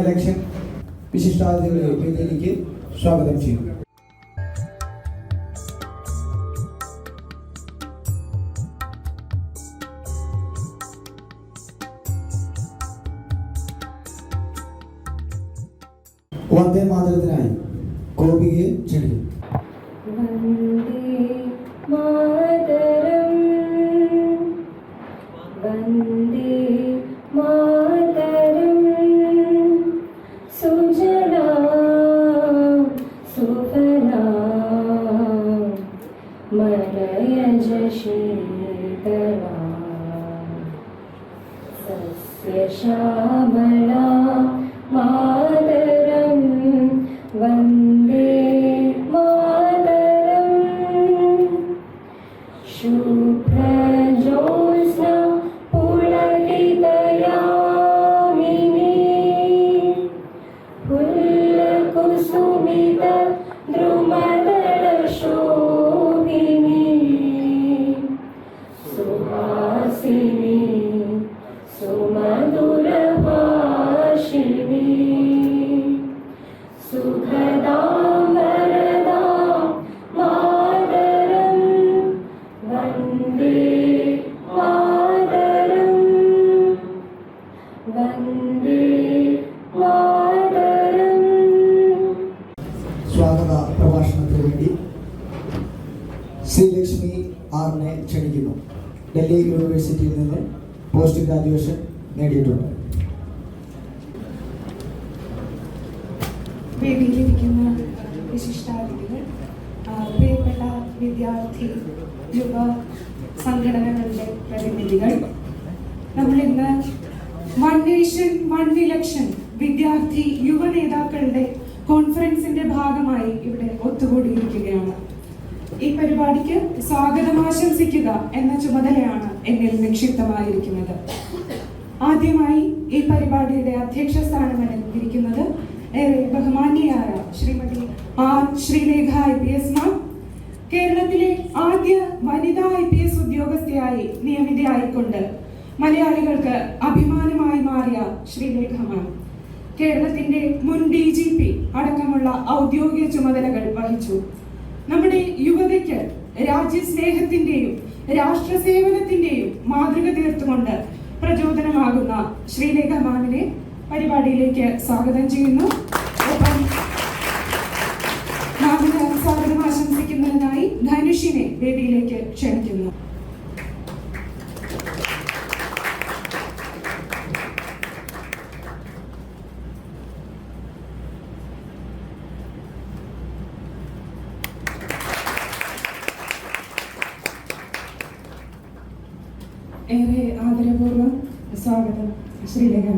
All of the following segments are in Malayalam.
വൺ ഇലക്ഷൻ വിശിഷ്ടാതിഥികളെ വേദിയിലേക്ക് സ്വാഗതം ചെയ്യും വന്ദേ മാതരത്തിനായി ഗോപികയെ ക്ഷണിക്കും കുസുമിത ദ്രുമദ വിദ്യാർത്ഥി യുവ സംഘടനകളുടെ പ്രതിനിധികൾ. നമ്മൾ ഇന്ന് വൺ നേഷൻ വൺ ഇലക്ഷൻ വിദ്യാർത്ഥി യുവ നേതാക്കളുടെ കോൺഫറൻസിന്റെ ഭാഗമായി ഇവിടെ ഒത്തുകൂടിയിരിക്കുകയാണ്. ഈ പരിപാടിക്ക് സ്വാഗതം ആശംസിക്കുക എന്ന ചുമതലയാണ് എന്നിൽ നിക്ഷിപ്തമായിരിക്കുന്നത്. ആദ്യമായി ഈ പരിപാടിയുടെ അധ്യക്ഷ സ്ഥാനം അലങ്കരിക്കുന്നത് ഏറെ ബഹുമാന്യയായ Shrimati R Sreelekha I P S ma'am. കേരളത്തിലെ ആദ്യ വനിതാ ഐ പി എസ് ഉദ്യോഗസ്ഥയായി നിയമിതയായിക്കൊണ്ട് മലയാളികൾക്ക് അഭിമാനമായി മാറിയ ശ്രീലേഖമാണ് കേരളത്തിന്റെ മുൻ ഡി ജി പി അടക്കമുള്ള ഔദ്യോഗിക ചുമതലകൾ വഹിച്ചു. നമ്മുടെ യുവതയ്ക്ക് രാജ്യസ്നേഹത്തിന്റെയും രാഷ്ട്ര സേവനത്തിന്റെയും മാതൃക തീർത്തുകൊണ്ട് പ്രചോദനമാകുന്ന ശ്രീലേഖ മാമിനെ പരിപാടിയിലേക്ക് സ്വാഗതം ചെയ്യുന്നു. സ്വാഗതം ആശംസിക്കുന്നതിനായി ധനുഷിനെ വേദിയിലേക്ക് ക്ഷണിക്കുന്നു. ഏറെ ആദരപൂർവം സ്വാഗതം ശ്രീലേഖന്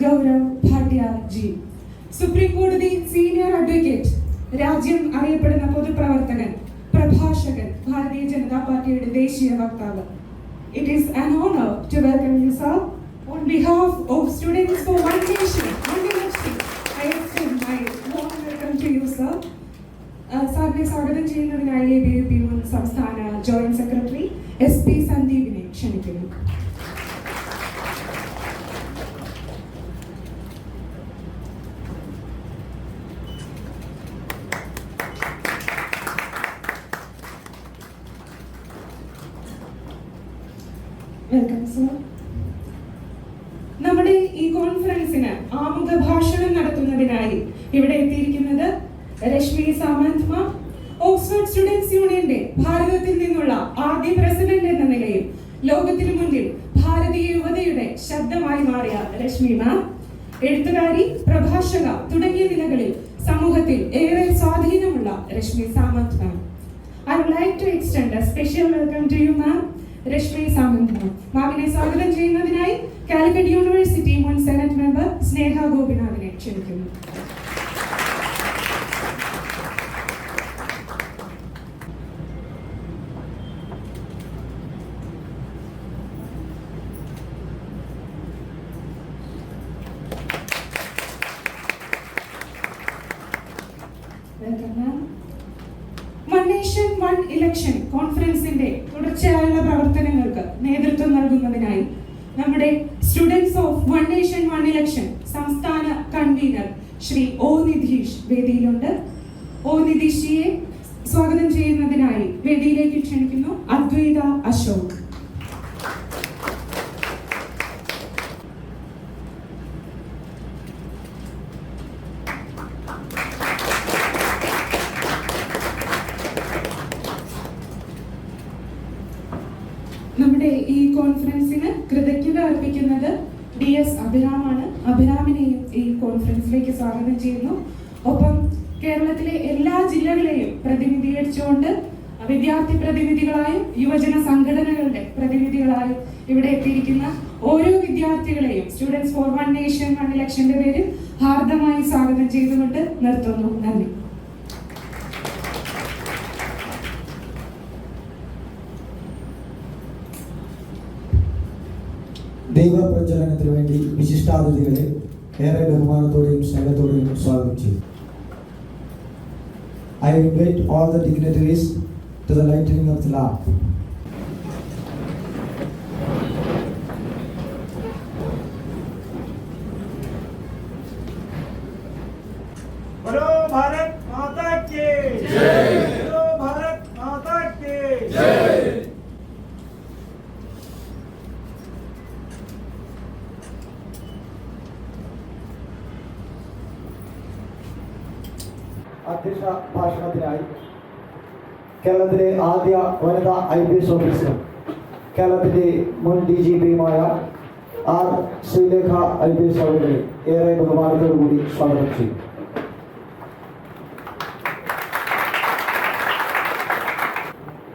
ഗൗരവ് ഭാട്ടിയ ജി. സുപ്രീം കോടതി സീനിയർ അഡ്വക്കേറ്റ് രാജ്യം അറിയപ്പെടുന്ന പൊതുപ്രവർത്തകൻ പ്രഭാഷകൻ ഭാരതീയ ജനതാ പാർട്ടിയുടെ ദേശീയ വക്താവ്. It is an honour to welcome you sir on behalf of students for one nation സാറിനെ സ്വാഗതം ചെയ്യുന്നതിനായി ബി പി മുൻ സംസ്ഥാന ജോയിന്റ് സെക്രട്ടറി എസ് പി സന്ദീപിനെ ക്ഷണിക്കുന്നു വെൽക്കം സർ നമ്മുടെ ഈ കോൺഫറൻസിന് ആമുഖ ഭാഷണം നടത്തുന്നതിനായി ഇവിടെ എത്തിയിരിക്കുന്നത് Rashmi Samant ma'am. Oxford students യൂണിയന്റെ ഭാരതത്തിൽ നിന്നുള്ള ആദ്യ പ്രസിഡന്റ് എന്ന നിലയിൽ ലോകത്തിനു മുന്നിൽ ഭാരതീയ യുവതയുടെ ശബ്ദമായി മാറിയ രശ്മി മാം. എഴുത്തുകാരി പ്രഭാഷക തുടങ്ങിയ നിലകളിൽ സമൂഹത്തിൽ ഏറെ സ്വാധീനമുള്ള Rashmi Samant ma'am. I would like to extend a special welcome to you, ma'am. Rashmi Samant ma'am. മാമിനെ സ്വാഗതം ചെയ്യുന്നതിനായി കാലിക്കറ്റ് യൂണിവേഴ്സിറ്റി മുൻ സെനറ്റ് മെമ്പർ സ്നേഹ ഗോപിനാഥിനെ ക്ഷണിക്കുന്നു വൺ ഇലക്ഷൻ കോൺഫറൻസിന്റെ തുടർച്ചയായുള്ള പ്രവർത്തനങ്ങൾക്ക് നേതൃത്വം നൽകുന്നതിനായി നമ്മുടെ students of one nation one election സംസ്ഥാന കൺവീനർ ശ്രീ ഒ നിധീഷ് വേദിയിലുണ്ട്. ഒ നിധീഷിയെ സ്വാഗതം ചെയ്യുന്നതിനായി വേദിയിലേക്ക് ക്ഷണിക്കുന്നു അദ്വൈത അശോക് നമ്മുടെ ഈ കോൺഫറൻസിന് കൃതജ്ഞത അർപ്പിക്കുന്നത് ഡി എസ് അഭിറാമാണ് അഭിറാമിനെയും ഈ കോൺഫറൻസിലേക്ക് സ്വാഗതം ചെയ്യുന്നു ഒപ്പം കേരളത്തിലെ എല്ലാ ജില്ലകളെയും പ്രതിനിധീകരിച്ചുകൊണ്ട് വിദ്യാർത്ഥി പ്രതിനിധികളായും യുവജന സംഘടനകളുടെ പ്രതിനിധികളായും ഇവിടെ എത്തിയിരിക്കുന്ന ഓരോ വിദ്യാർത്ഥികളെയും students for one nation one ഇലക്ഷന്റെ പേരിൽ ഹാർദമായി സ്വാഗതം ചെയ്തുകൊണ്ട് നിർത്തുന്നു. നന്ദി. ദൈവപ്രചരണത്തിന് വേണ്ടി വിശിഷ്ടാതിഥികളെ ഏറെ ബഹുമാനത്തോടെയും സ്നേഹത്തോടെയും സ്വാഗതം ചെയ്യും I invite all the dignitaries to the lightening of the lamp. അധ്യക്ഷ ഭാഷണത്തിനായി കേരളത്തിലെ ആദ്യ വനിതാ ഐ പി എസ് ഓഫീസർ കേരളത്തിന്റെ മുൻ D G പിയുമായ R Sreelekha I P S അവരുടെ ഏറെ ബഹുമാനത്തോടുകൂടി സ്വാഗതം ചെയ്യും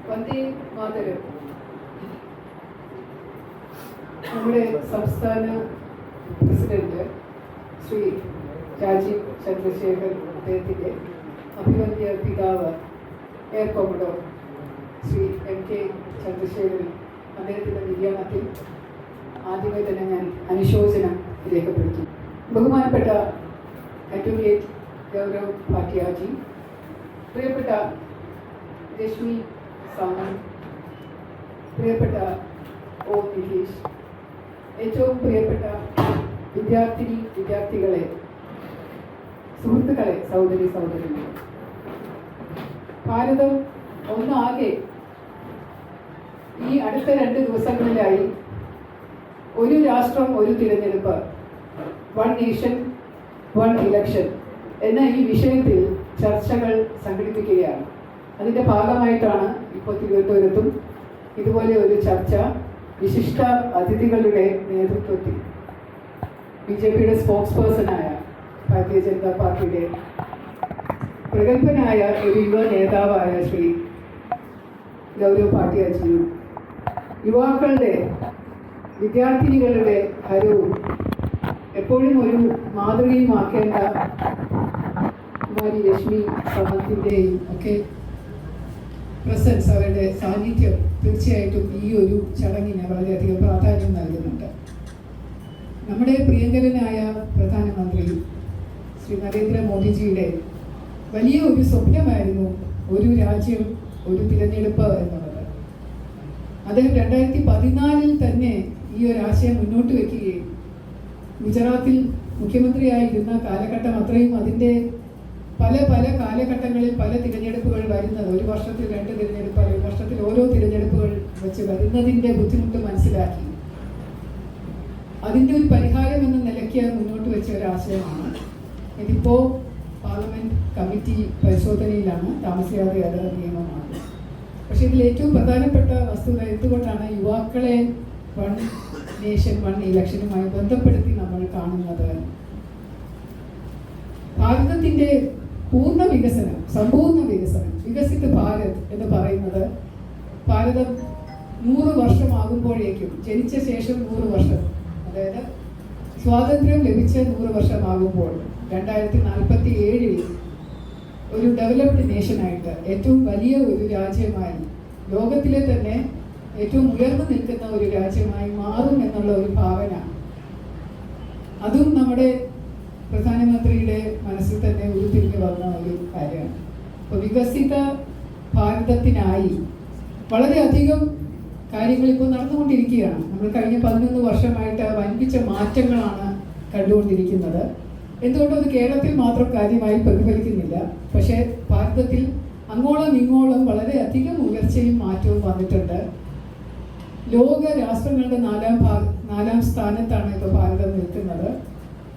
വന്ദേ മാതരം നമ്മുടെ സംസ്ഥാന പ്രസിഡന്റ് ശ്രീ രാജീവ് ചന്ദ്രശേഖർ അദ്ദേഹത്തിന്റെ അഭിവന്യ പിതാവ് air commodore Shri M K Chandrasekharan അദ്ദേഹത്തിന്റെ നിര്യാണത്തിൽ ആദ്യമേ തന്നെ ഞാൻ അനുശോചനം രേഖപ്പെടുത്തി ബഹുമാനപ്പെട്ട അഡ്വക്കേറ്റ് ഗൗരവ് ഭാട്ടിയാജി പ്രിയപ്പെട്ട രശ്മി സാമന്ത് പ്രിയപ്പെട്ട ഒ നിതീഷ് ഏറ്റവും പ്രിയപ്പെട്ട വിദ്യാർത്ഥിനി വിദ്യാർത്ഥികളെ സുഹൃത്തുക്കളെ സഹോദരി സഹോദരങ്ങളെ ഭാരതം ഒന്നാകെ ഈ അടുത്ത രണ്ട് ദിവസങ്ങളിലായി ഒരു രാഷ്ട്രം ഒരു തിരഞ്ഞെടുപ്പ് വൺ നേഷൻ വൺ ഇലക്ഷൻ എന്ന ഈ വിഷയത്തിൽ ചർച്ചകൾ സംഘടിപ്പിക്കുകയാണ്. അതിന്റെ ഭാഗമായിട്ടാണ് ഇപ്പോൾ തിരുവനന്തപുരത്തും ഇതുപോലെ ഒരു ചർച്ച വിശിഷ്ട അതിഥികളുടെ നേതൃത്വത്തിൽ ബി ജെ പിയുടെ സ്പോക്സ് പേഴ്സണായ ഭാരതീയ ജനതാ പാർട്ടിയുടെ പ്രഗത്ഭനായ ഒരു യുവ നേതാവായ ശ്രീ ഗൗരവ് ഭാട്ടിയാജിയും യുവാക്കളുടെ വിദ്യാർത്ഥിനികളുടെ ഹരവും എപ്പോഴും ഒരു മാതൃകയുമാക്കേണ്ട കുമാരി രശ്മി സമത്തിന്റെയും ഒക്കെ പ്രസൻസ് അവരുടെ സാന്നിധ്യം തീർച്ചയായിട്ടും ഈ ഒരു ചടങ്ങിന് വളരെയധികം പ്രാധാന്യം നൽകുന്നുണ്ട്. നമ്മുടെ പ്രിയങ്കരനായ പ്രധാനമന്ത്രി ശ്രീ നരേന്ദ്രമോദിജിയുടെ വലിയ ഒരു സ്വപ്നമായിരുന്നു ഒരു രാജ്യം ഒരു തിരഞ്ഞെടുപ്പ് എന്നുള്ളത് അദ്ദേഹം രണ്ടായിരത്തി പതിനാലിൽ തന്നെ ഈ ഒരു ആശയം മുന്നോട്ട് വെക്കുകയും ഗുജറാത്തിൽ മുഖ്യമന്ത്രിയായിരുന്ന കാലഘട്ടം അത്രയും അതിന്റെ പല പല കാലഘട്ടങ്ങളിൽ പല തിരഞ്ഞെടുപ്പുകൾ വരുന്നത്. ഒരു വർഷത്തിൽ രണ്ട് തിരഞ്ഞെടുപ്പ് ഒരു വർഷത്തിൽ ഓരോ തിരഞ്ഞെടുപ്പുകൾ വെച്ച് വരുന്നതിന്റെ ബുദ്ധിമുട്ട് മനസ്സിലാക്കി. അതിന്റെ ഒരു പരിഹാരം എന്ന നിലയ്ക്ക് മുന്നോട്ട് വെച്ച ഒരു ആശയമാണ്. ഇതിപ്പോൾ പാർലമെന്റ് കമ്മിറ്റി പരിശോധനയിലാണ്. താമസിയാതെ അത് നിയമമാണ് പക്ഷെ ഇതിൽ ഏറ്റവും പ്രധാനപ്പെട്ട വസ്തുത എന്തുകൊണ്ടാണ് യുവാക്കളെ വൺ നേഷൻ വൺ ഇലക്ഷനുമായി ബന്ധപ്പെടുത്തി നമ്മൾ കാണുന്നത്? ഭാരതത്തിന്റെ പൂർണ വികസനം സമ്പൂർണ വികസനം വികസിത ഭാരത് എന്ന് പറയുന്നത് ഭാരതം നൂറ് വർഷമാകുമ്പോഴേക്കും ജനിച്ച ശേഷം നൂറ് വർഷം അതായത് സ്വാതന്ത്ര്യം ലഭിച്ച നൂറ് വർഷമാകുമ്പോൾ രണ്ടായിരത്തി നാൽപ്പത്തി ഏഴിൽ ഒരു ഡെവലപ്ഡ് നേഷനായിട്ട് ഏറ്റവും വലിയ ഒരു രാജ്യമായി ലോകത്തിലെ തന്നെ ഏറ്റവും ഉയർന്നു നിൽക്കുന്ന ഒരു രാജ്യമായി മാറും എന്നുള്ള ഒരു ഭാവന. അതും നമ്മുടെ പ്രധാനമന്ത്രിയുടെ മനസ്സിൽ തന്നെ ഉരുത്തിരിഞ്ഞു വന്ന ഒരു കാര്യമാണ്. അപ്പോൾ വികസിത ഭാരതത്തിനായി വളരെയധികം കാര്യങ്ങൾ ഇപ്പോൾ നടന്നുകൊണ്ടിരിക്കുകയാണ്. നമ്മൾ കഴിഞ്ഞ പതിനൊന്ന് വർഷമായിട്ട് വൻപിച്ച മാറ്റങ്ങളാണ് കണ്ടുകൊണ്ടിരിക്കുന്നത്. എന്തുകൊണ്ടും അത് കേരളത്തിൽ മാത്രം കാര്യമായി പ്രതിഫലിക്കുന്നില്ല. പക്ഷേ ഭാരതത്തിൽ അങ്ങോളം ഇങ്ങോളം വളരെയധികം ഉയർച്ചയും മാറ്റവും വന്നിട്ടുണ്ട്. ലോക രാഷ്ട്രങ്ങളുടെ നാലാം നാലാം സ്ഥാനത്താണ് ഇപ്പോൾ ഭാരതം നിൽക്കുന്നത്.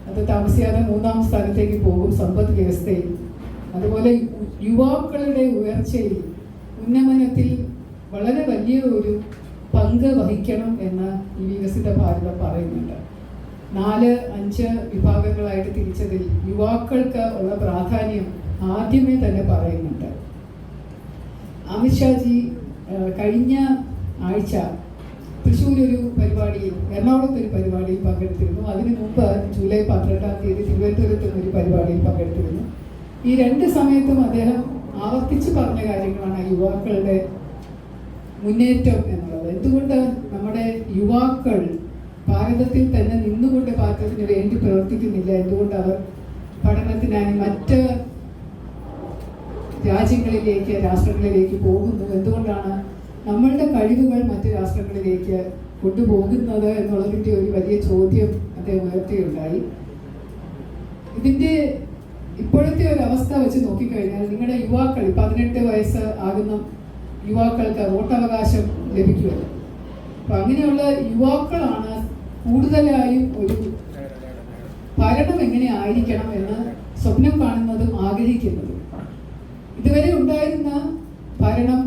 അത് താമസിയാതെ മൂന്നാം സ്ഥാനത്തേക്ക് പോകും സമ്പദ് വ്യവസ്ഥയിൽ. അതുപോലെ യുവാക്കളുടെ ഉയർച്ചയിൽ ഉന്നമനത്തിൽ വളരെ വലിയ ഒരു പങ്ക് വഹിക്കണം എന്ന് ഈ വികസിത ഭാരതം പറയുന്നുണ്ട്. നാല് അഞ്ച് വിഭാഗങ്ങളായിട്ട് തിരിച്ചതിൽ യുവാക്കൾക്ക് ഉള്ള പ്രാധാന്യം ആദ്യമേ തന്നെ പറയുന്നുണ്ട്. അമിത്ഷാജി കഴിഞ്ഞ ആഴ്ച തൃശ്ശൂരൊരു പരിപാടിയിൽ എറണാകുളത്ത് ഒരു പരിപാടിയിൽ പങ്കെടുത്തിരുന്നു. അതിനു മുമ്പ് ജൂലൈ പന്ത്രണ്ടാം തീയതി തിരുവനന്തപുരത്തും ഒരു പരിപാടിയിൽ പങ്കെടുത്തിരുന്നു. ഈ രണ്ട് സമയത്തും അദ്ദേഹം ആവർത്തിച്ച് പറഞ്ഞ കാര്യങ്ങളാണ് യുവാക്കളുടെ മുന്നേറ്റം എന്നുള്ളത്. എന്തുകൊണ്ട് നമ്മുടെ യുവാക്കൾ ഭാരതത്തിൽ തന്നെ നിന്നുകൊണ്ട് ഭാരതത്തിന് വേണ്ടി പ്രവർത്തിക്കുന്നില്ല. എന്തുകൊണ്ട് അവർ പഠനത്തിനായി മറ്റ് രാജ്യങ്ങളിലേക്ക് രാഷ്ട്രങ്ങളിലേക്ക് പോകുന്നു? എന്തുകൊണ്ടാണ് നമ്മളുടെ കഴിവുകൾ മറ്റ് രാഷ്ട്രങ്ങളിലേക്ക് കൊണ്ടുപോകുന്നത് എന്നുള്ളതിന്റെ ഒരു വലിയ ചോദ്യം അദ്ദേഹം ഉയർത്തിയുണ്ടായി. ഇതിന്റെ ഇപ്പോഴത്തെ ഒരു അവസ്ഥ വെച്ച് നോക്കിക്കഴിഞ്ഞാൽ നിങ്ങളുടെ യുവാക്കൾ പതിനെട്ട് വയസ്സ് ആകുന്ന യുവാക്കൾക്ക് വോട്ടവകാശം ലഭിക്കുമല്ലോ. അപ്പൊ അങ്ങനെയുള്ള യുവാക്കളാണ് കൂടുതലായും ഒരു ഭരണം എങ്ങനെ ആയിരിക്കണം എന്ന് സ്വപ്നം കാണുന്നതും ആഗ്രഹിക്കുന്നതും. ഇതുവരെ ഉണ്ടായിരുന്ന ഭരണം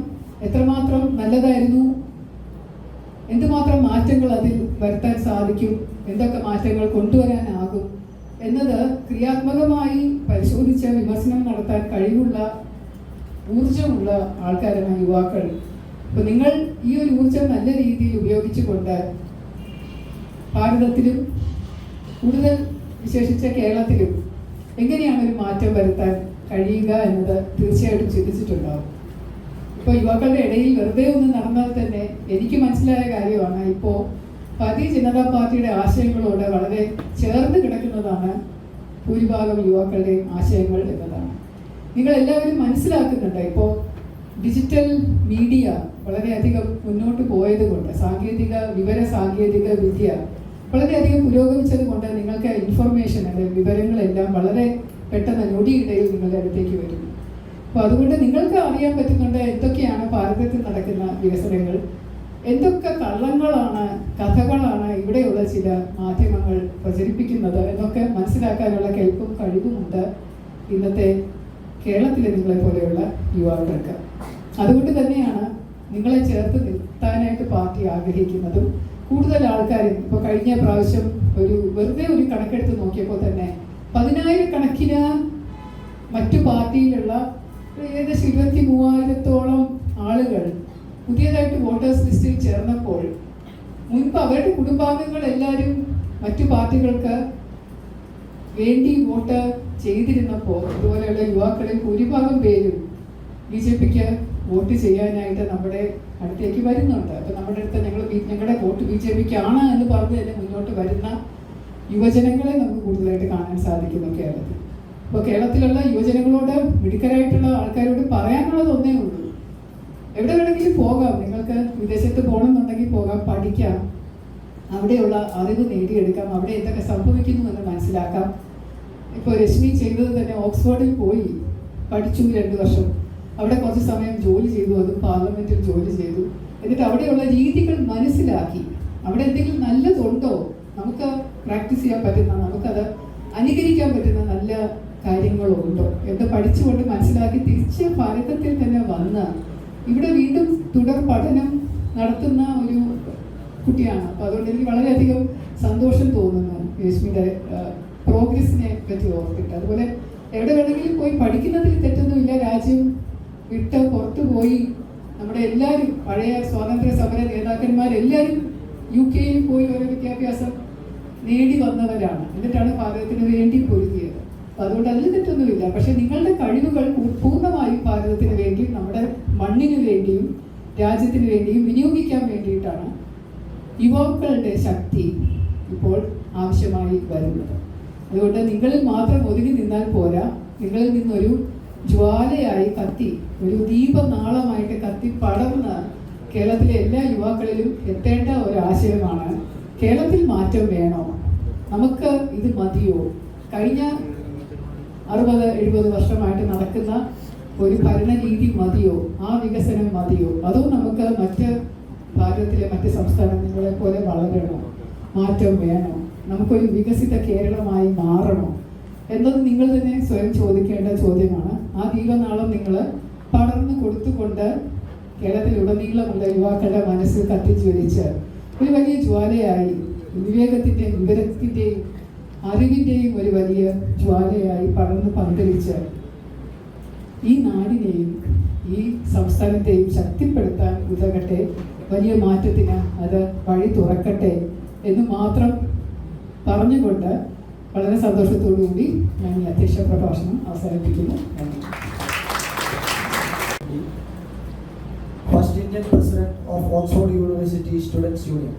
എത്രമാത്രം നല്ലതായിരുന്നു? എന്തുമാത്രം മാറ്റങ്ങൾ അതിൽ വരുത്താൻ സാധിക്കും? എന്തൊക്കെ മാറ്റങ്ങൾ കൊണ്ടുവരാനാകും? എന്നത് ക്രിയാത്മകമായി പരിശോധിച്ച് വിമർശനം നടത്താൻ കഴിവുള്ള ഊർജമുള്ള ആൾക്കാരാണ് യുവാക്കൾ. അപ്പൊ നിങ്ങൾ ഈ ഒരു ഊർജം നല്ല രീതിയിൽ ഉപയോഗിച്ചുകൊണ്ട് ഭാരതത്തിലും കൂടുതൽ വിശേഷിച്ച കേരളത്തിലും എങ്ങനെയാണ് ഒരു മാറ്റം വരുത്താൻ കഴിയുക എന്നത് തീർച്ചയായിട്ടും ചിന്തിച്ചിട്ടുണ്ടാവും. ഇപ്പൊ യുവാക്കളുടെ ഇടയിൽ വെറുതെ ഒന്ന് നടന്നാൽ തന്നെ എനിക്ക് മനസ്സിലായ കാര്യമാണ് ഇപ്പോ പതി ജനതാ പാർട്ടിയുടെ ആശയങ്ങളോട് വളരെ ചേർന്ന് കിടക്കുന്നതാണ് ഭൂരിഭാഗം യുവാക്കളുടെയും ആശയങ്ങൾ എന്നതാണ്. നിങ്ങൾ എല്ലാവരും മനസ്സിലാക്കുന്നുണ്ട് ഇപ്പോൾ ഡിജിറ്റൽ മീഡിയ വളരെയധികം മുന്നോട്ട് പോയതുകൊണ്ട് സാങ്കേതിക വിവര സാങ്കേതിക വിദ്യ വളരെയധികം പുരോഗമിച്ചത് കൊണ്ട് നിങ്ങൾക്ക് ഇൻഫർമേഷൻ അല്ലെങ്കിൽ വിവരങ്ങളെല്ലാം വളരെ പെട്ടെന്ന് ഞൊടിയിടയിൽ നിങ്ങളുടെ അടുത്തേക്ക് വരുന്നു അപ്പോൾ അതുകൊണ്ട് നിങ്ങൾക്ക് അറിയാൻ പറ്റുന്നുണ്ട് എന്തൊക്കെയാണ് ഭാരതത്തിൽ നടക്കുന്ന വികസനങ്ങൾ. എന്തൊക്കെ കള്ളങ്ങളാണ് കഥകളാണ് ഇവിടെയുള്ള ചില മാധ്യമങ്ങൾ പ്രചരിപ്പിക്കുന്നത് എന്നൊക്കെ മനസ്സിലാക്കാനുള്ള കെൽപ്പും കഴിവുമുണ്ട് ഇന്നത്തെ കേരളത്തിലെ നിങ്ങളെ പോലെയുള്ള യുവാക്കൾക്ക്. അതുകൊണ്ട് തന്നെയാണ് നിങ്ങളെ ചേർത്ത് നിർത്താനായിട്ട് പാർട്ടി ആഗ്രഹിക്കുന്നതും കൂടുതൽ ആൾക്കാരും ഇപ്പോൾ കഴിഞ്ഞ പ്രാവശ്യം ഒരു വെറുതെ ഒരു കണക്കെടുത്ത് നോക്കിയപ്പോൾ തന്നെ പതിനായിരക്കണക്കിന് മറ്റു പാർട്ടിയിലുള്ള ഏകദേശം ഇരുപത്തി മൂവായിരത്തോളം ആളുകൾ പുതിയതായിട്ട് വോട്ടേഴ്സ് ലിസ്റ്റിൽ ചേർന്നപ്പോൾ മുൻപ് അവരുടെ കുടുംബാംഗങ്ങൾ എല്ലാവരും മറ്റു പാർട്ടികൾക്ക് വേണ്ടി വോട്ട് ചെയ്തിരുന്നപ്പോൾ ഇതുപോലെയുള്ള യുവാക്കളിൽ ഭൂരിഭാഗം പേരും ബി ജെ പിക്ക് വോട്ട് ചെയ്യാനായിട്ട് നമ്മുടെ അടുത്തേക്ക് വരുന്നുണ്ട്. അപ്പൊ നമ്മുടെ അടുത്ത് ഞങ്ങളുടെ വോട്ട് ബി ജെ പിക്കാണ് എന്ന് പറഞ്ഞ് തന്നെ മുന്നോട്ട് വരുന്ന യുവജനങ്ങളെ നമുക്ക് കൂടുതലായിട്ട് കാണാൻ സാധിക്കുന്നു കേരളത്തിൽ. അപ്പോൾ കേരളത്തിലുള്ള യുവജനങ്ങളോട് മിടുക്കരായിട്ടുള്ള ആൾക്കാരോട് പറയാനുള്ളത് ഒന്നേ ഉള്ളൂ. എവിടെ വേണമെങ്കിലും പോകാം. നിങ്ങൾക്ക് വിദേശത്ത് പോകണമെന്നുണ്ടെങ്കിൽ പോകാം പഠിക്കാം. അവിടെയുള്ള അറിവ് നേടിയെടുക്കാം. അവിടെ എന്തൊക്കെ സംഭവിക്കുന്നു എന്ന് മനസ്സിലാക്കാം. ഇപ്പോൾ രശ്മി ചെയ്തത് തന്നെ ഓക്സ്ഫോർഡിൽ പോയി പഠിച്ചു രണ്ട് വർഷം. അവിടെ കുറച്ച് സമയം ജോലി ചെയ്തു അതും പാർലമെന്റിൽ ജോലി ചെയ്തു. എന്നിട്ട് അവിടെയുള്ള രീതികൾ മനസ്സിലാക്കി. അവിടെ എന്തെങ്കിലും നല്ലതുണ്ടോ? നമുക്ക് പ്രാക്ടീസ് ചെയ്യാൻ പറ്റുന്ന നമുക്കത് അനുകരിക്കാൻ പറ്റുന്ന നല്ല കാര്യങ്ങളോ ഉണ്ടോ എന്ന് പഠിച്ചുകൊണ്ട് മനസ്സിലാക്കി തിരിച്ച് ഭാരതത്തിൽ തന്നെ വന്ന് ഇവിടെ വീണ്ടും തുടർ പഠനം നടത്തുന്ന ഒരു കുട്ടിയാണ്. അപ്പോൾ അതുകൊണ്ട് എനിക്ക് വളരെയധികം സന്തോഷം തോന്നുന്നു രശ്മിയുടെ പ്രോഗ്രസിനെ പറ്റി ഓർത്തിട്ട്. അതുപോലെ എവിടെ വേണമെങ്കിലും പോയി പഠിക്കുന്നതിൽ തെറ്റൊന്നുമില്ല. രാജ്യം വിട്ട് പുറത്തു പോയി നമ്മുടെ എല്ലാവരും പഴയ സ്വാതന്ത്ര്യ സമര നേതാക്കന്മാരെല്ലാവരും യു കെയിൽ പോയി ഓരോ വിദ്യാഭ്യാസം നേടി വന്നവരാണ്. എന്നിട്ടാണ് ഭാരതത്തിന് വേണ്ടി പൊരുതിയത്. അപ്പൊ അതുകൊണ്ട് അതിൽ തെറ്റൊന്നുമില്ല. പക്ഷെ നിങ്ങളുടെ കഴിവുകൾ പൂർണമായും ഭാരതത്തിന് വേണ്ടിയും നമ്മുടെ മണ്ണിന് വേണ്ടിയും രാജ്യത്തിന് വേണ്ടിയും വിനിയോഗിക്കാൻ വേണ്ടിയിട്ടാണ് യുവാക്കളുടെ ശക്തി ഇപ്പോൾ ആവശ്യമായി വരുന്നത്. അതുകൊണ്ട് നിങ്ങളിൽ മാത്രം ഒതുങ്ങി നിന്നാൽ പോരാ. നിങ്ങളിൽ നിന്നൊരു ജ്വാലയായി കത്തി. ഒരു ദീപനാളമായിട്ട് കത്തി പടർന്ന് കേരളത്തിലെ എല്ലാ യുവാക്കളിലും എത്തേണ്ട ഒരു ആശയമാണ് കേരളത്തിൽ മാറ്റം വേണോ? നമുക്ക് ഇത് മതിയോ? കഴിഞ്ഞ അറുപത് എഴുപത് വർഷമായിട്ട് നടക്കുന്ന ഒരു ഭരണരീതി മതിയോ? ആ വികസനം മതിയോ? അതോ നമുക്ക് മറ്റ് ഭാരതത്തിലെ മറ്റ് സംസ്ഥാനങ്ങളെ പോലെ വളരണോ? മാറ്റം വേണോ? നമുക്കൊരു വികസിത കേരളമായി മാറണോ? എന്നത് നിങ്ങൾ തന്നെ സ്വയം ചോദിക്കേണ്ട ചോദ്യമാണ്. ആ ദീപനാളം നിങ്ങൾ പടർന്നു കൊടുത്തുകൊണ്ട് കേരളത്തിലുടനീളമുള്ള യുവാക്കളുടെ മനസ്സിൽ കത്തിജ്വലിച്ച് ഒരു വലിയ ജ്വാലയായി വിവേകത്തിന്റെയും വിവരത്തിന്റെയും അറിവിന്റെയും ഒരു വലിയ ജ്വാലയായി പടർന്ന് പന്തലിച്ച് ഈ നാടിനെയും ഈ സംസ്ഥാനത്തെയും ശക്തിപ്പെടുത്താൻ ഉതകട്ടെ വലിയ മാറ്റത്തിന് അത് വഴി തുറക്കട്ടെ എന്ന് മാത്രം പറഞ്ഞുകൊണ്ട് വളരെ സന്തോഷത്തോടുകൂടി ഞാൻ ഈ അധ്യക്ഷ പ്രഭാഷണം അവസാനിപ്പിക്കുന്നു. First Indian president of Oxford university students union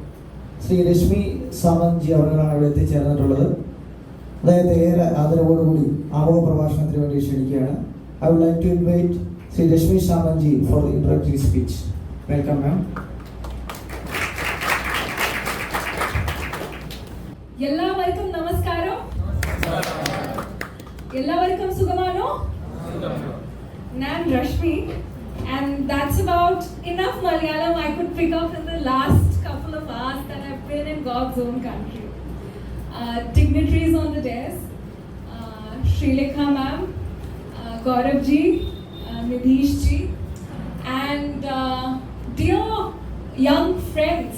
Shri Rashmi Samantji അവരാണ് ഇവിടെ എത്തിച്ചേർന്നിട്ടുള്ളത്. അദ്ദേഹത്തെ ഏറെ ആദരവോടുകൂടി ആഗോള പ്രഭാഷണത്തിന് വേണ്ടി ക്ഷണിക്കുകയാണ്. I would like to invite Shri Rashmi Samantji for the introductory speech welcome ma'am എല്ലാവർക്കും എല്ലാവർക്കും സുഖമാണോ ഞാൻ Rashmi and that's about enough Malayalam I could pick up in the last couple of hours that I've been in God's own country. Uh, dignitaries on the desk, uh, Sri Lekha ma'am, uh, Gaurav ji, uh, Nidhish ji, and uh, dear young friends,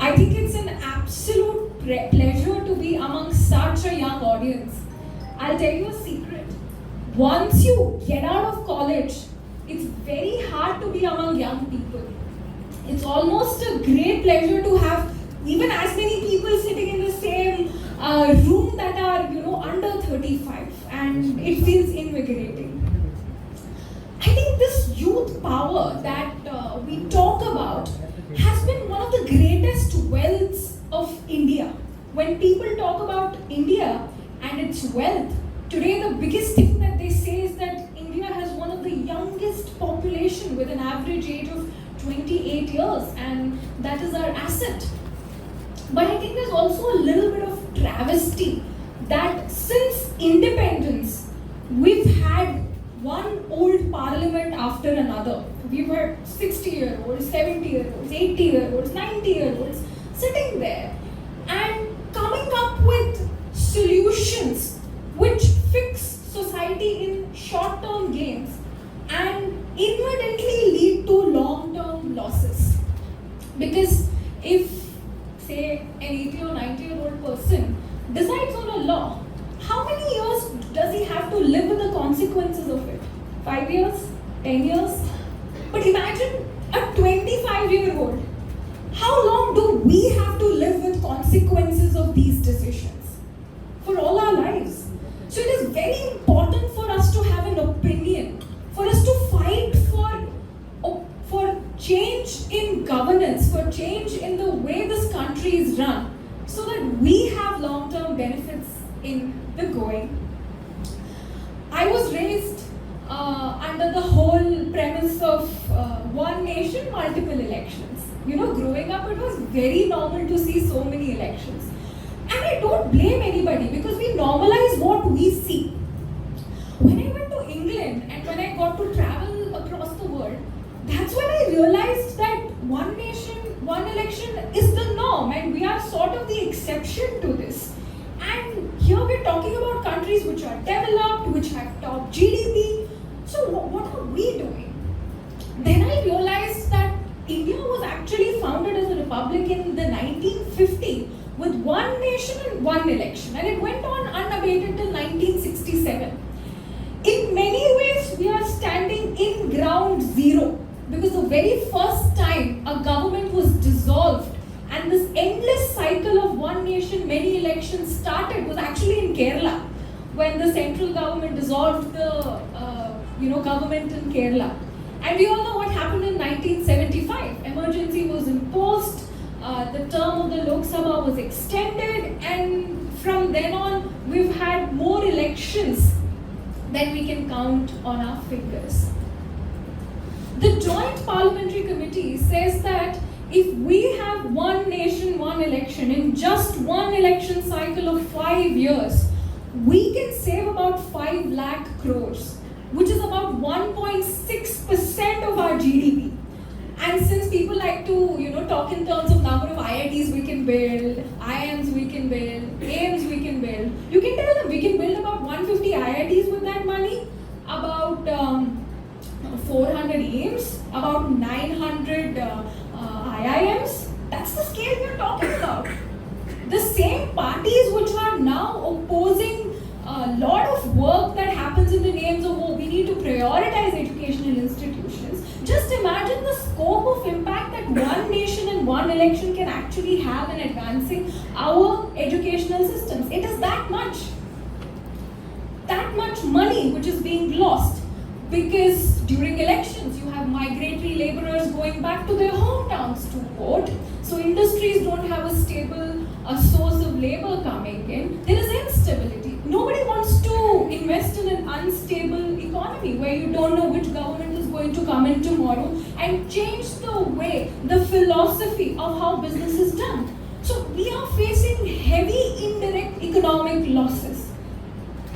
I think it's an absolute pre- pleasure to be among such a young audience. I'll tell you a secret. Once you get out of college, it's very hard to be among young people. It's almost a great pleasure to have even as many people sitting in the same uh, room that are, you know, under 35, and it feels invigorating. I think this youth power that uh, we talk about has been one of the greatest wealths of India. When people talk about India and its wealth, today the biggest thing that they say is that India has one of the youngest population with an average age of 28 years, and that is our asset. But I think there's also a little bit of travesty that since independence, we've had one old parliament after another. We were 60 year olds, 70 year olds, 80 year olds, 90 year olds sitting there and coming up with which fix society in short term gains and inadvertently lead to long term losses. Because if, say, an 80 or 90 year old person decides on a law, how many years does he have to live with the consequences of it? Five years? Ten years? But imagine a 25 year old. How long do we have to live with consequences of these decisions? For all our lives. So it is very important for us to have an opinion, for us to fight for for change in governance, for change in the way this country is run, so that we have long-term benefits in the going. I was raised uh, under the whole premise of uh, one nation, multiple elections. You know, growing up, it was very normal to see so many elections. I don't blame anybody because we normalize what we see. When I went to England and when I got to travel across the world, that's when I realized that one nation, one election is the norm, and we are sort of the exception to this. And here we're talking about countries which are developed, which have top GDP. So, wh- what are we doing? Then I realized that India was actually founded as a republic in the 1950 with one nation and one election, and it went on unabated till 1967 in many ways we are standing in ground zero because the very first time a government was dissolved and this endless cycle of one nation many elections started was actually in kerala when the central government dissolved the uh, you know government in kerala. And we all know what happened in 1975 emergency was imposed uh, the term of the lok sabha was extended than we can count on our fingers. The Joint Parliamentary Committee says that if we have one nation, one election in just one election cycle of five years, we can save about 5 lakh crores, which is about 1.6% of our GDP. And since people like to, you know, talk in terms of number of IITs we can build, IIMs we can build, AIMs we can build, you can tell them we can build about 150 IITs with that money, about um, 400 AIMs, about 900 uh, uh, IIMs. That's the scale we're talking about. The same parties which are now opposing a lot of work that happens in the names of oh we need to prioritize educational institutions. Just imagine the scope of impact that one nation and one election can actually have in advancing our educational systems. It is that much that much money which is being lost because during elections you have migratory laborers going back to their hometowns to vote. So industries don't have a stable a source of labor coming in. There is instability. Nobody wants to invest in an unstable economy where you don't know which government is going to come in tomorrow and change the way of how business is done so we are facing heavy indirect economic losses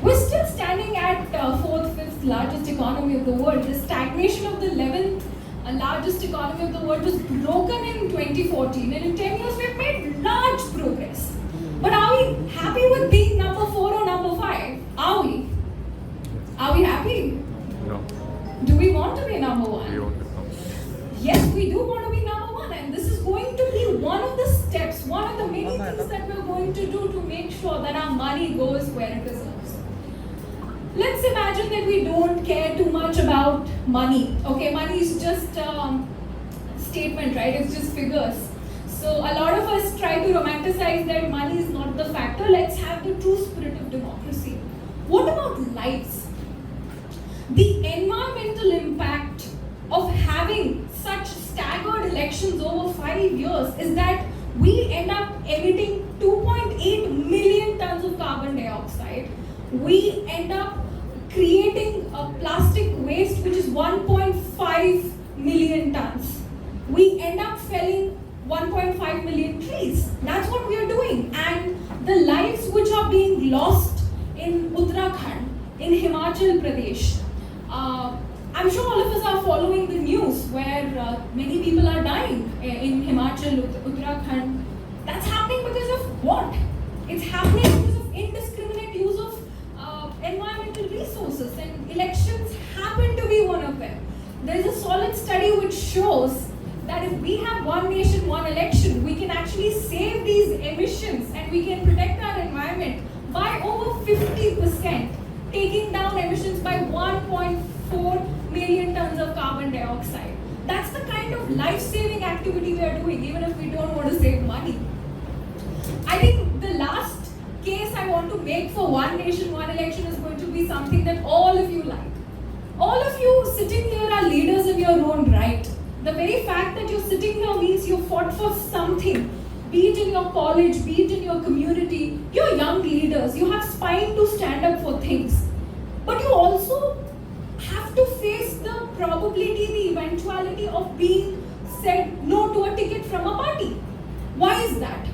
we're still standing at uh, fourth, fifth largest economy of the world. The stagnation of the 11th uh, largest economy of the world was broken in 2014, and in 10 years we've made large progress. But are we happy with being sure that our money goes where it deserves. Let's imagine that we don't care too much about money. Okay, money is just um, statement, right? It's just figures. So a lot of us try to romanticize that money is not the factor. Let's have the true spirit of democracy. What about lives? the environmental impact of having such staggered elections over five years is that we end up emitting 2.8 carbon dioxide. We end up creating a plastic waste which is 1.5 million tons. We end up felling 1.5 million trees. That's what we are doing. And the lives which are being lost in Uttarakhand, in Himachal Pradesh, uh, I'm sure all of us are following the news where uh, many people are dying uh, in Himachal, Ut- Uttarakhand. That's happening because of what? It's happening indiscriminate use of uh, environmental resources, and elections happen to be one of them. There's a solid study which shows that if we have one nation, one election, we can actually save these emissions and we can protect our environment by over 50%, taking down emissions by 1.4 million tons of carbon dioxide. That's the kind of life saving activity we are doing, even if we don't want to save money. I think the last case I want to make for one nation, one election is going to be something that all of you like. All of you sitting here are leaders in your own right. The very fact that you're sitting here means you fought for something, be it in your college, be it in your community. You're young leaders, you have spine to stand up for things. But you also have to face the probability, the eventuality of being said no to a ticket from a party. Why is that?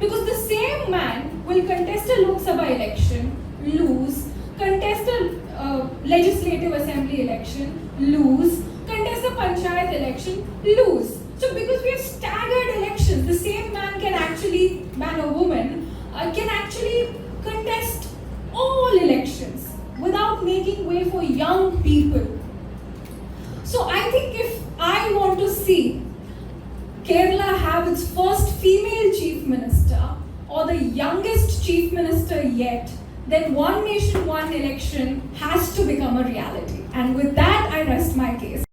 Because the same man will contest a Lok Sabha election, lose, contest a uh, legislative assembly election, lose, contest a panchayat election, lose. So because we have staggered elections, the same man can actually, man or woman, uh, can actually contest all elections without making way for young people. So I think if I want to see Kerala have its first female chief minister or the youngest chief minister yet, then one nation, one election has to become a reality. And with that, I rest my case.